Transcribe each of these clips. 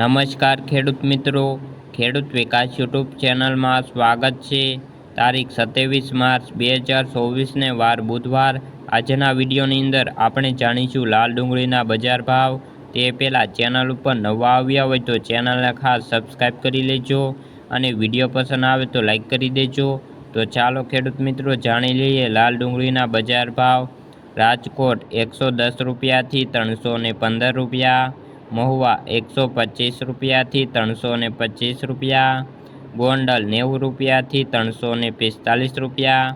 નમસ્કાર ખેડૂત મિત્રો. ખેડૂત વિકાસ યુટ્યુબ ચેનલમાં સ્વાગત છે. તારીખ સત્યાવીસ માર્ચ બે હજાર ચોવીસને વાર બુધવાર. આજના વિડીયોની અંદર આપણે જાણીશું લાલ ડુંગળીના બજાર ભાવ. તે પહેલાં ચેનલ ઉપર નવા આવ્યા હોય તો ચેનલને ખાસ સબસ્ક્રાઈબ કરી લેજો અને વીડિયો પસંદ આવે તો લાઈક કરી દેજો. તો ચાલો ખેડૂત મિત્રો જાણી લઈએ લાલ ડુંગળીના બજાર ભાવ. રાજકોટ એકસો દસ રૂપિયાથી ત્રણસો પંદર રૂપિયા. મહુવા એકસો પચીસ રૂપિયાથી ત્રણસો ને પચીસ રૂપિયા, ગોંડલ નેવું રૂપિયાથી ત્રણસો ને પિસ્તાલીસ રૂપિયા,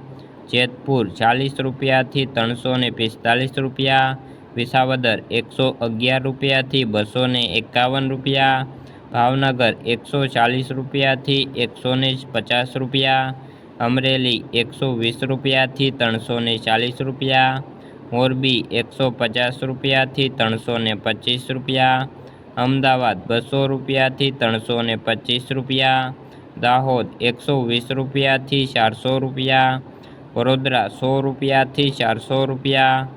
જેતપુર ચાલીસ રૂપિયાથી ત્રણસો ને પિસ્તાલીસ રૂપિયા, વિસાવદર એકસો અગિયાર રૂપિયાથી બસો ને એકાવન રૂપિયા, ભાવનગર એકસો ચાલીસ રૂપિયાથી એકસો ને પચાસ રૂપિયા, અમરેલી એકસો વીસ રૂપિયાથી ત્રણસો ને ચાલીસ રૂપિયા મોરબી એકસો પચાસ રૂપિયાથી ત્રણસો ને પચીસ રૂપિયા, અમદાવાદ બસો રૂપિયાથી ત્રણસો ને પચીસ રૂપિયા, દાહોદ એકસો વીસ રૂપિયાથી ચારસો રૂપિયા, વડોદરા સો રૂપિયાથી ચારસો રૂપિયા.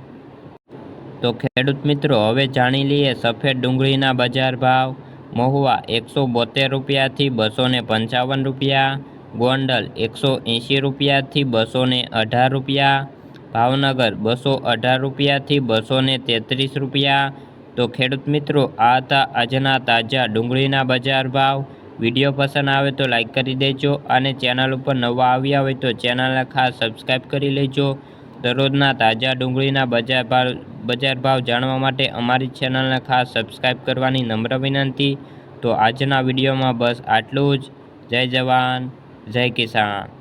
તો ખેડૂત મિત્રો, હવે જાણી લઈએ સફેદ ડુંગળીના બજાર ભાવ. મહુવા એકસો બોતેર રૂપિયાથી બસો ને પંચાવન રૂપિયા, ગોંડલ એકસો એંશી રૂપિયાથી બસો ને અઢાર રૂપિયા ભાવનગર બસો અઢાર રૂપિયાથી બસો તેત્રીસ રૂપિયા. તો ખેડૂત મિત્રો, આ હતા આજના તાજા ડુંગળીના બજાર ભાવ. વીડિયો પસંદ આવે તો લાઇક કરી દેજો અને ચેનલ ઉપર નવા આવ્યા હોય તો ચેનલને ખાસ સબસ્ક્રાઈબ કરી લેજો. દરરોજના તાજા ડુંગળીના બજાર ભાવ બજાર ભાવ જાણવા માટે અમારી ચેનલને ખાસ સબસ્ક્રાઈબ કરવાની નમ્ર વિનંતી. તો આજના વિડીયોમાં બસ આટલું જ. જય જવાન, જય કિસાન.